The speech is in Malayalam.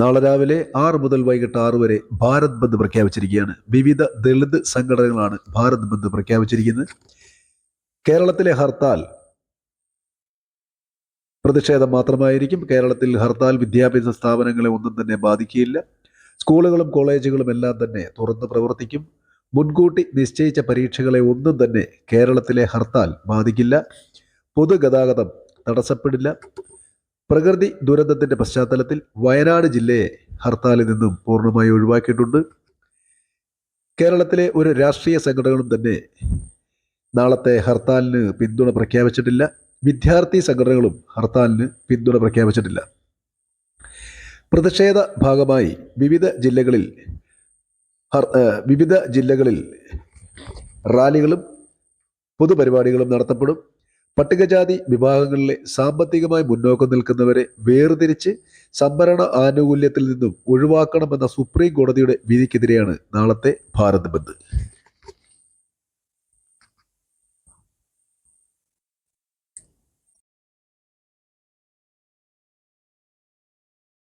നാളെ രാവിലെ ആറ് മുതൽ വൈകിട്ട് ആറ് വരെ ഭാരത് ബന്ദ് പ്രഖ്യാപിച്ചിരിക്കുകയാണ്. വിവിധ ദളിത് സംഘടനകളാണ് ഭാരത് ബന്ദ് പ്രഖ്യാപിച്ചിരിക്കുന്നത്. കേരളത്തിലെ ഹർത്താൽ പ്രതിഷേധം മാത്രമായിരിക്കും. കേരളത്തിൽ ഹർത്താൽ വിദ്യാഭ്യാസ സ്ഥാപനങ്ങളെ ഒന്നും തന്നെ ബാധിക്കുകയില്ല. സ്കൂളുകളും കോളേജുകളും എല്ലാം തന്നെ തുറന്ന് പ്രവർത്തിക്കും. മുൻകൂട്ടി നിശ്ചയിച്ച പരീക്ഷകളെ ഒന്നും തന്നെ കേരളത്തിലെ ഹർത്താൽ ബാധിക്കില്ല. പൊതുഗതാഗതം തടസ്സപ്പെടില്ല. പ്രകൃതി ദുരന്തത്തിന്റെ പശ്ചാത്തലത്തിൽ വയനാട് ജില്ലയെ ഹർത്താലിൽ നിന്നും പൂർണമായി ഒഴിവാക്കിയിട്ടുണ്ട്. കേരളത്തിലെ ഒരു രാഷ്ട്രീയ സംഘടനകളും തന്നെ നാളത്തെ ഹർത്താലിന് പിന്തുണ പ്രഖ്യാപിച്ചിട്ടില്ല. വിദ്യാർത്ഥി സംഘടനകളും ഹർത്താലിന് പിന്തുണ പ്രഖ്യാപിച്ചിട്ടില്ല. പ്രതിഷേധ ഭാഗമായി വിവിധ ജില്ലകളിൽ വിവിധ ജില്ലകളിൽ റാലികളും പൊതുപരിപാടികളും നടത്തപ്പെടും. പട്ടികജാതി വിഭാഗങ്ങളിലെ സാമ്പത്തികമായി മുന്നോക്കം നിൽക്കുന്നവരെ വേർതിരിച്ച് സംവരണ ആനുകൂല്യത്തിൽ നിന്നും ഒഴിവാക്കണമെന്ന സുപ്രീം കോടതിയുടെ വിധിക്കെതിരെയാണ് നാളത്തെ ഭാരത് ബന്ദ്